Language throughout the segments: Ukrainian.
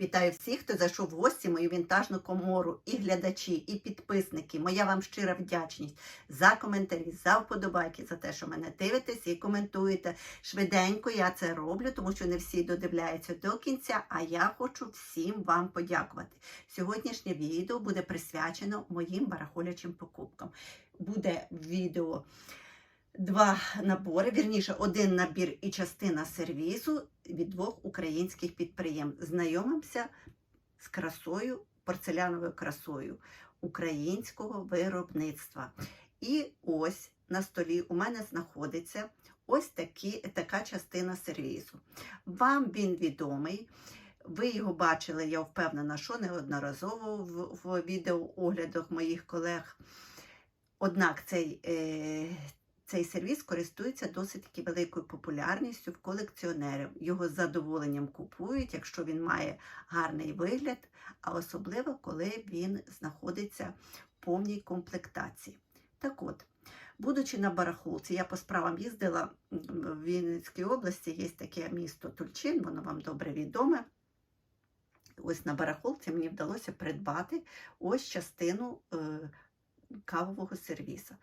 Вітаю всіх, хто зайшов в гості мою вінтажну комору, і глядачі, і підписники. Моя вам щира вдячність за коментарі, за вподобайки, за те, що мене дивитесь і коментуєте. Швиденько я це роблю, тому що не всі додивляються до кінця, а я хочу всім вам подякувати. Сьогоднішнє відео буде присвячено моїм барахолячим покупкам. Буде відео. Два набори, вірніше, один набір і частина сервізу від двох українських підприємств. Знайомимося з красою, порцеляновою красою українського виробництва. І ось на столі у мене знаходиться ось такі, така частина сервізу. Вам він відомий. Ви його бачили, я впевнена, що неодноразово в, в відеооглядах моїх колег. Однак цей, е, цей сервіс користується досить таки великою популярністю в колекціонерів. Його з задоволенням купують, якщо він має гарний вигляд, а особливо коли він знаходиться в повній комплектації. Так от, будучи на барахолці, я по справам їздила в Вінницькій області, є таке місто Тульчин, воно вам добре відоме. Ось на барахолці мені вдалося придбати ось частину е, кавового сервізу.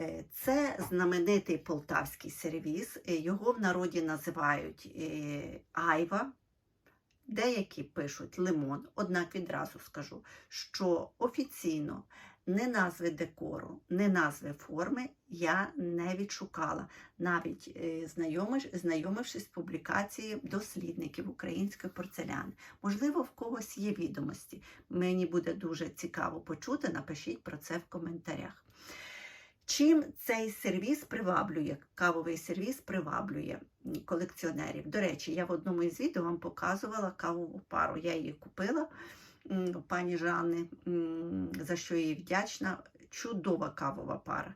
Е, Це знаменитий полтавський сервіс. Е, Його в народі називають е, айва. Деякі пишуть лимон, однак відразу скажу, що офіційно не назви декору, не назви форми я не відшукала, навіть знайомившись з публікації дослідників української порцеляни. Можливо, в когось є відомості. Мені буде дуже цікаво почути, напишіть про це в коментарях. Чим цей сервіс приваблює, кавовий сервіс приваблює колекціонерів? До речі, я в одному із відео вам показувала кавову пару. Я її купила у пані Жанни, за що їй вдячна. Чудова кавова пара.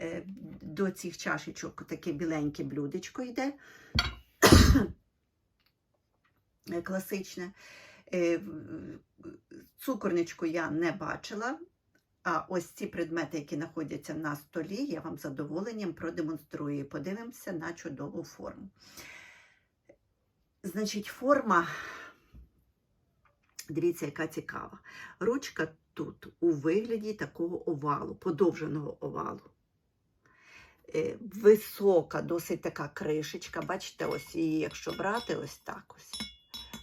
Е, До цих чашечок таке біленьке блюдечко йде. Е, Класичне. Е, Цукорничку я не бачила. А ось ці предмети, які знаходяться на столі, я вам задоволенням продемонструю і подивимося на чудову форму. Значить, форма, дивіться, яка цікава. Ручка тут у вигляді такого овалу, подовженого овалу. Е, Висока, досить така кришечка. Бачите, ось її, якщо брати, ось так ось.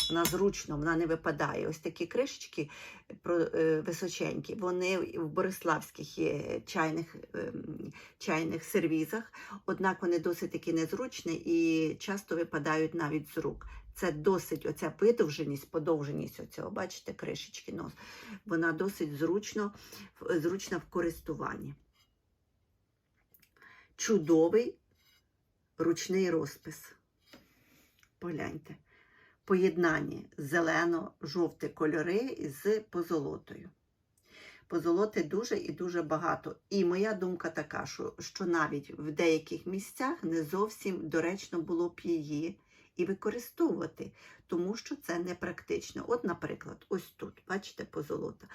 Вона зручно, вона не випадає. Ось такі кришечки е, височенькі, вони в бориславських є чайних, ем, чайних сервізах, однак вони досить такі незручні і часто випадають навіть з рук. Це досить оця видовженість, подовженість оцього, бачите, кришечки нос. Вона досить зручно, зручна в користуванні. Чудовий ручний розпис. Погляньте поєднанні зелено-жовті кольори з позолотою. Позолоти дуже і дуже багато. І моя думка така, що, що навіть в деяких місцях не зовсім доречно було б її і використовувати, тому що це непрактично. От, наприклад, ось тут, бачите, позолота.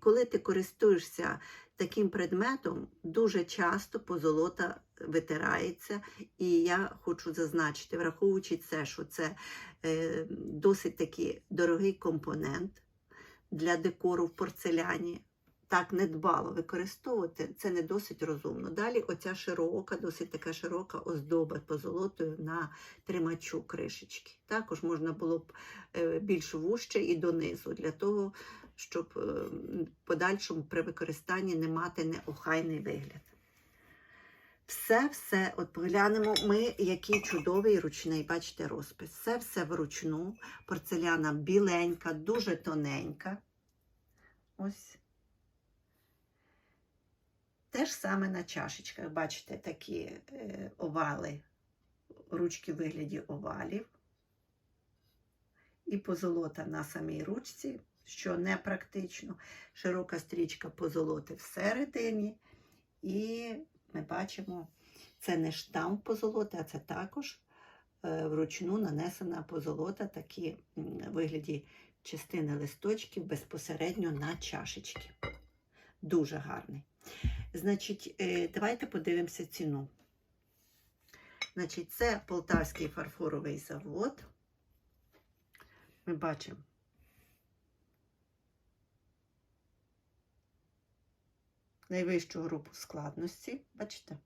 Коли ти користуєшся таким предметом, дуже часто позолота витирається. І я хочу зазначити, враховуючи це, що це е, досить такий дорогий компонент для декору в порцеляні. Так недбало використовувати, це не досить розумно. Далі оця широка, досить така широка оздоба позолотою на тримачу кришечки. Також можна було б е, більш вужче і донизу, для того, щоб е, в подальшому при використанні не мати неохайний вигляд. Все-все, от поглянемо ми, який чудовий ручний, бачите, розпис. Все-все вручну. Порцеляна біленька, дуже тоненька. Ось. Те ж саме на чашечках, бачите, такі е, овали, ручки в вигляді овалів. І позолота на самій ручці, що не практично. Широка стрічка позолоти всередині. І ми бачимо, це не штамп позолоти, а це також е, вручну нанесена позолота, такі в вигляді частини листочків безпосередньо на чашечки. Дуже гарний. Значить, е, давайте подивимося ціну. Значить, це полтавський фарфоровий завод. Ми бачимо. Найвищу групу складності, бачите?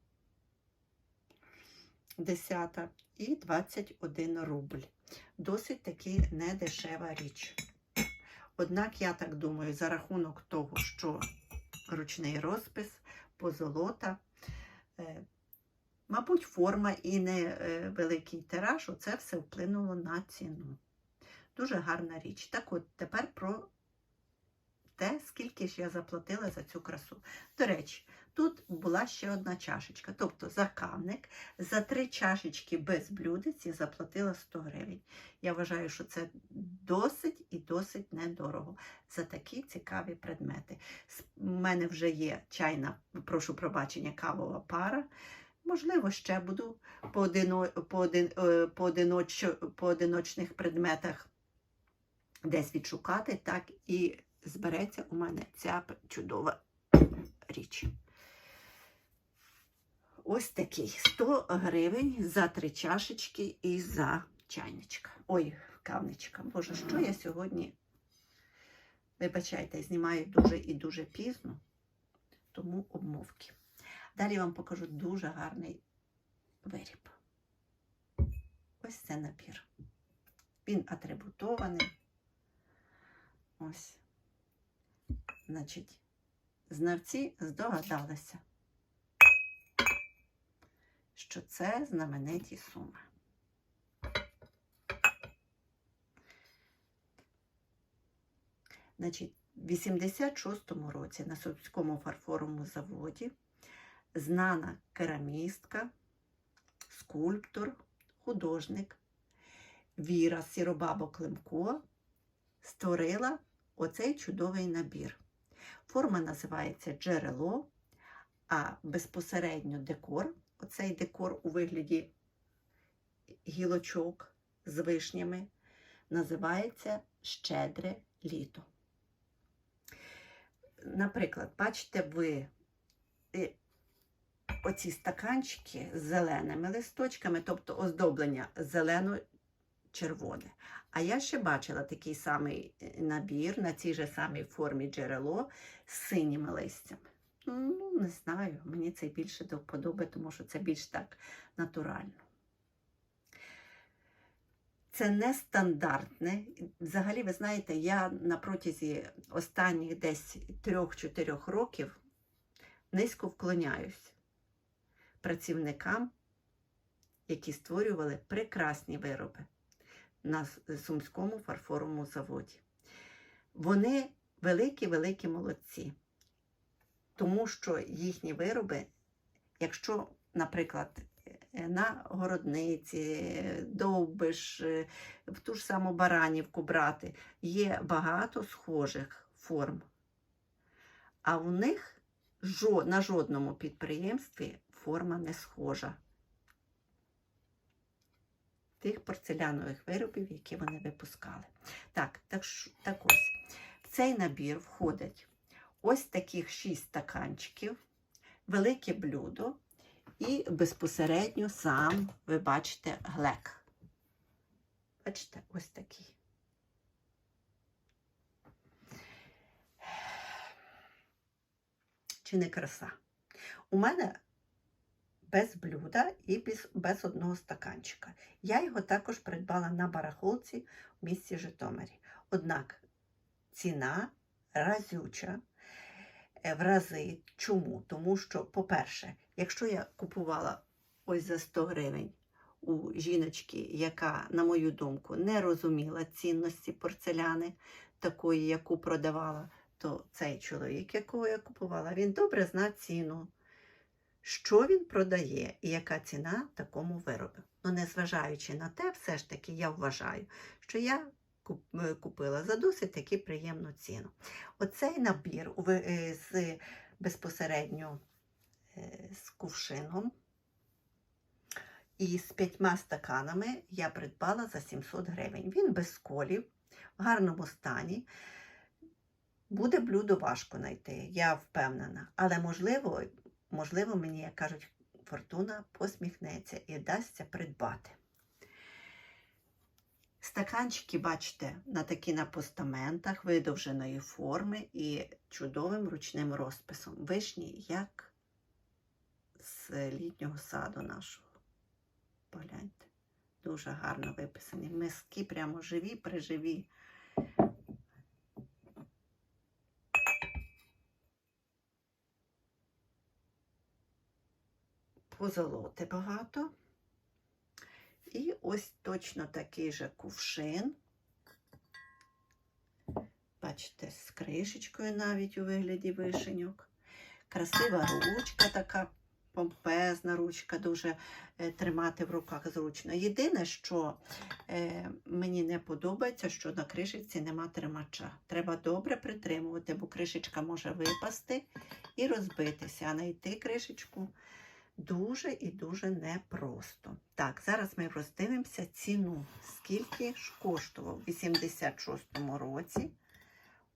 10 і 21 рубль. Досить таки недешева річ. Однак, я так думаю, за рахунок того, що ручний розпис, позолота, е, мабуть, форма і не е, тираж, оце все вплинуло на ціну. Дуже гарна річ. Так от, тепер про те, скільки ж я заплатила за цю красу. До речі, тут була ще одна чашечка. Тобто за кавник, за три чашечки без блюдець я заплатила 100 гривень. Я вважаю, що це досить і досить недорого за такі цікаві предмети. У мене вже є чайна, прошу пробачення, кавова пара. Можливо, ще буду е, поодиноч, поодиночних предметах десь відшукати, так і збереться у мене ця чудова річ. Ось такий 100 гривень за три чашечки і за чайничка. Ой, кавничка. Боже, що я сьогодні, вибачайте, знімаю дуже і дуже пізно, тому обмовки. Далі вам покажу дуже гарний виріб. Ось це набір. Він атрибутований. Ось. Значить, знавці здогадалися, що це знамениті суми. Значить, в 86-му році на Сумському фарфоровому заводі знана керамістка, скульптор, художник Віра Сіробабо Климко створила оцей чудовий набір. Форма називається джерело, а безпосередньо декор, оцей декор у вигляді гілочок з вишнями, називається щедре літо. Наприклад, бачите ви е, оці стаканчики з зеленими листочками, тобто оздоблення зелено-червоне. А я ще бачила такий самий е, набір на цій же самій формі джерело з синіми листями. Ну, не знаю, мені це більше до вподоби, тому що це більш так натурально. Це нестандартне. Взагалі, ви знаєте, я на протязі останніх десь 3-4 років низько вклоняюсь працівникам, які створювали прекрасні вироби на Сумському фарфоровому заводі. Вони великі-великі молодці, тому що їхні вироби, якщо, наприклад, на городниці, довбиш, в ту ж саму баранівку брати, є багато схожих форм. А у них на жодному підприємстві форма не схожа тих порцелянових виробів, які вони випускали. Так, так, так ось. В цей набір входить ось таких 6 стаканчиків, велике блюдо і безпосередньо сам, ви бачите, глек. Бачите, ось такий. Чи не краса? У мене без блюда і без, без одного стаканчика. Я його також придбала на барахолці в місті Житомирі. Однак ціна разюча е, в рази. Чому? Тому що, по-перше, якщо я купувала ось за 100 гривень у жіночки, яка, на мою думку, не розуміла цінності порцеляни, такої, яку продавала, то цей чоловік, якого я купувала, він добре знає ціну що він продає і яка ціна такому виробу. Ну, незважаючи на те, все ж таки я вважаю, що я е, купила за досить таки приємну ціну. Оцей набір е, з безпосередньо е, з кувшином і з п'ятьма стаканами я придбала за 700 гривень. Він без колів, в гарному стані. Буде блюдо важко знайти, я впевнена. Але, можливо, можливо, мені, як кажуть, фортуна посміхнеться і вдасться придбати. Стаканчики, бачите, на такі на постаментах видовженої форми і чудовим ручним розписом. Вишні, як з літнього саду нашого. Погляньте. Дуже гарно виписані. Миски прямо живі, приживі. Позолоти багато. І ось точно такий же кувшин. Бачите, з кришечкою навіть у вигляді вишеньок. Красива ручка, така помпезна ручка, дуже е, тримати в руках зручно. Єдине, що е, мені не подобається, що на кришечці нема тримача. Треба добре притримувати, бо кришечка може випасти і розбитися, а знайти кришечку дуже і дуже непросто. Так, зараз ми роздивимося ціну. Скільки ж коштував у 86-му році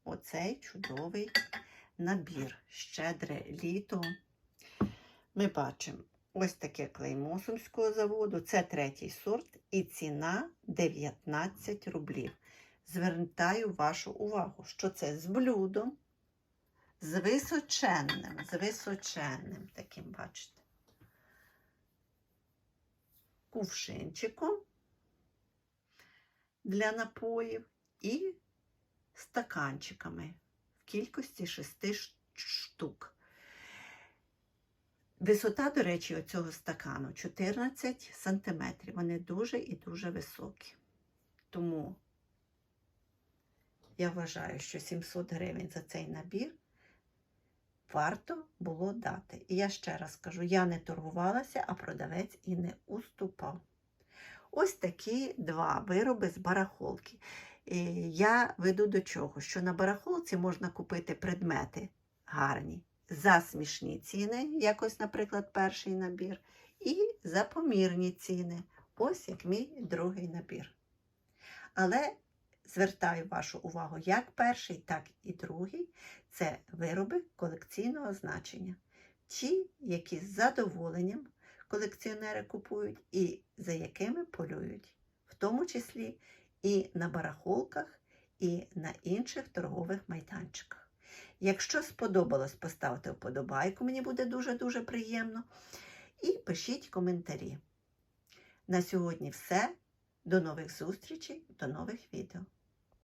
оцей чудовий набір щедре літо. Ми бачимо ось таке клеймо Сумського заводу. Це третій сорт і ціна 19 рублів. Звертаю вашу увагу, що це з блюдом, з височенним, з височенним таким, бачите кувшинчиком для напоїв і стаканчиками в кількості 6 штук. Висота, до речі, оцього стакану 14 см. Вони дуже і дуже високі. Тому я вважаю, що 700 гривень за цей набір варто було дати. І я ще раз кажу, я не торгувалася, а продавець і не уступав. Ось такі два вироби з барахолки. І Я веду до чого, що на барахолці можна купити предмети гарні за смішні ціни, якось, наприклад, перший набір, і за помірні ціни, ось як мій другий набір. Але звертаю вашу увагу, як перший, так і другий це вироби колекційного значення. Ті, які з задоволенням колекціонери купують і за якими полюють, в тому числі і на барахолках, і на інших торгових майданчиках. Якщо сподобалось, поставте вподобайку, мені буде дуже-дуже приємно. І пишіть коментарі. На сьогодні все. До нових зустрічей, до нових відео.